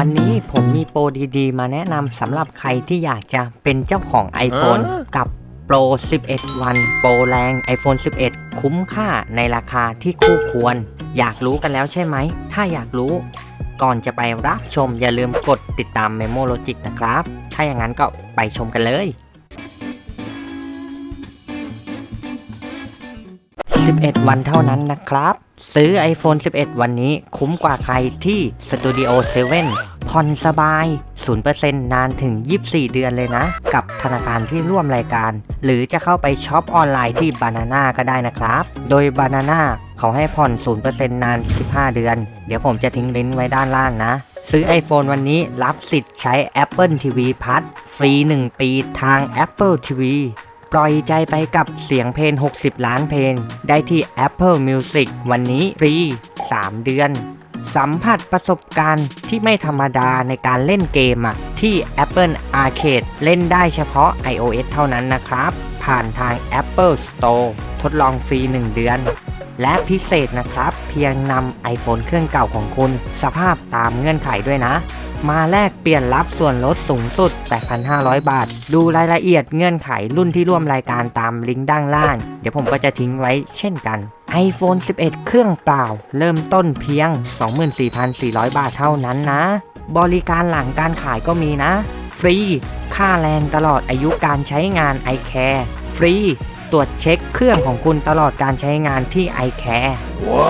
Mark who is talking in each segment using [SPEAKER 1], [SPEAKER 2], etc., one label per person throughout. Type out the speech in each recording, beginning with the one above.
[SPEAKER 1] วันนี้ผมมีโปรดีๆ มาแนะนำสำหรับใครที่อยากจะเป็นเจ้าของ iPhone กับโปร 11 วัน โปรแรง iPhone 11 คุ้มค่าในราคาที่คู่ควร อยากรู้กันแล้วใช่ไหม ถ้าอยากรู้ ก่อนจะไปรับชมอย่าลืมกดติดตาม Memo Logic นะครับ ถ้าอย่างนั้นก็ไปชมกันเลย 11 วันเท่านั้นนะครับ ซื้อ iPhone 11 วันนี้คุ้มกว่าใครที่ Studio 7 ผ่อนสบาย 0%นานถึง 24 เดือนเลยนะ กับธนาคารที่ร่วมรายการ หรือจะเข้าไปช็อปออนไลน์ที่ Banana ก็ได้นะครับ โดย Banana เขาให้ผ่อน 0%นาน 15 เดือน เดี๋ยวผมจะทิ้งลิงก์ไว้ด้านล่างนะซื้อ iPhone วันนี้รับสิทธิ์ใช้ Apple TV Plus ฟรี 1 ปีทาง Apple TV ปล่อยใจไปกับเสียงเพลง 60 ล้านเพลง ได้ที่ Apple Music วันนี้ฟรี 3 เดือน สัมผัสประสบการณ์ที่ไม่ธรรมดาในการเล่นเกมอะที่ Apple Arcade เล่นได้เฉพาะ iOS เท่านั้นนะครับ ผ่านทาง Apple Store ทดลองฟรี 1 เดือน และพิเศษนะครับ เพียงนำ iPhone เครื่องเก่าของคุณ สภาพตามเงื่อนไขด้วยนะ มาแลกเปลี่ยนรับส่วนลดสูงสุด 8,500 บาท ดูรายละเอียดเงื่อนไขรุ่นที่ร่วมรายการตามลิงก์ด้านล่าง เดี๋ยวผมก็จะทิ้งไว้เช่นกัน iPhone 11 เครื่องเปล่า เริ่มต้นเพียง 24,400 บาทเท่านั้นนะ บริการหลังการขายก็มีนะ ฟรี ค่าแรงตลอดอายุการใช้งาน iCare ฟรี ตรวจเช็คเครื่องของคุณตลอดการใช้งานที่ iCare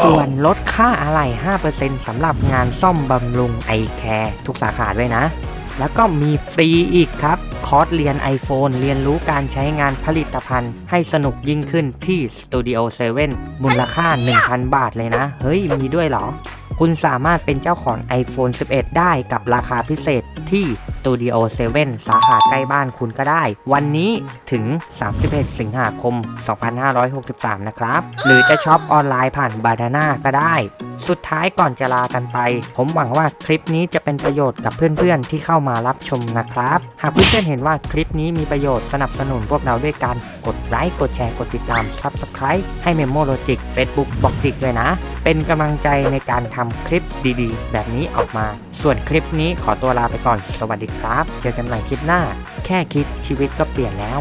[SPEAKER 1] ส่วนลดค่าอะไหล่ 5%สำหรับงานซ่อมบำรุง iCare ทุกสาขาด้วยนะ แล้วก็มีฟรีอีกครับ คอร์สเรียน iPhone เรียนรู้การใช้งานผลิตภัณฑ์ ให้สนุกยิ่งขึ้นที่ Studio 7 มูลค่า 1,000 บาทเลยนะ เฮ้ย มีด้วยเหรอ คุณสามารถเป็นเจ้าของ iPhone 11 ได้กับราคาพิเศษที่ Studio 7สาขาใกล้บ้านคุณก็ได้ วันนี้ถึง 31 สิงหาคม 2563 นะครับ หรือจะช็อปออนไลน์ผ่านบาดาน่าก็ได้ สุดท้ายก่อนจะลากันไป ผมหวังว่าคลิปนี้จะเป็นประโยชน์กับเพื่อนๆ ที่เข้ามารับชมนะครับ หากเพื่อนๆเห็นว่าคลิปนี้มีประโยชน์สนับสนุนพวกเราด้วยการกดไลค์กดแชร์กดติดตาม Subscribe ให้ Memo Logic Facebook บอกติกด้วยนะ เป็นกำลังใจในการทำคลิปดีๆ แบบนี้ออกมา ส่วนคลิปนี้ขอตัวลาไปก่อน สวัสดีครับ เจอกันใหม่คลิปหน้า แค่คิดชีวิตก็เปลี่ยนแล้ว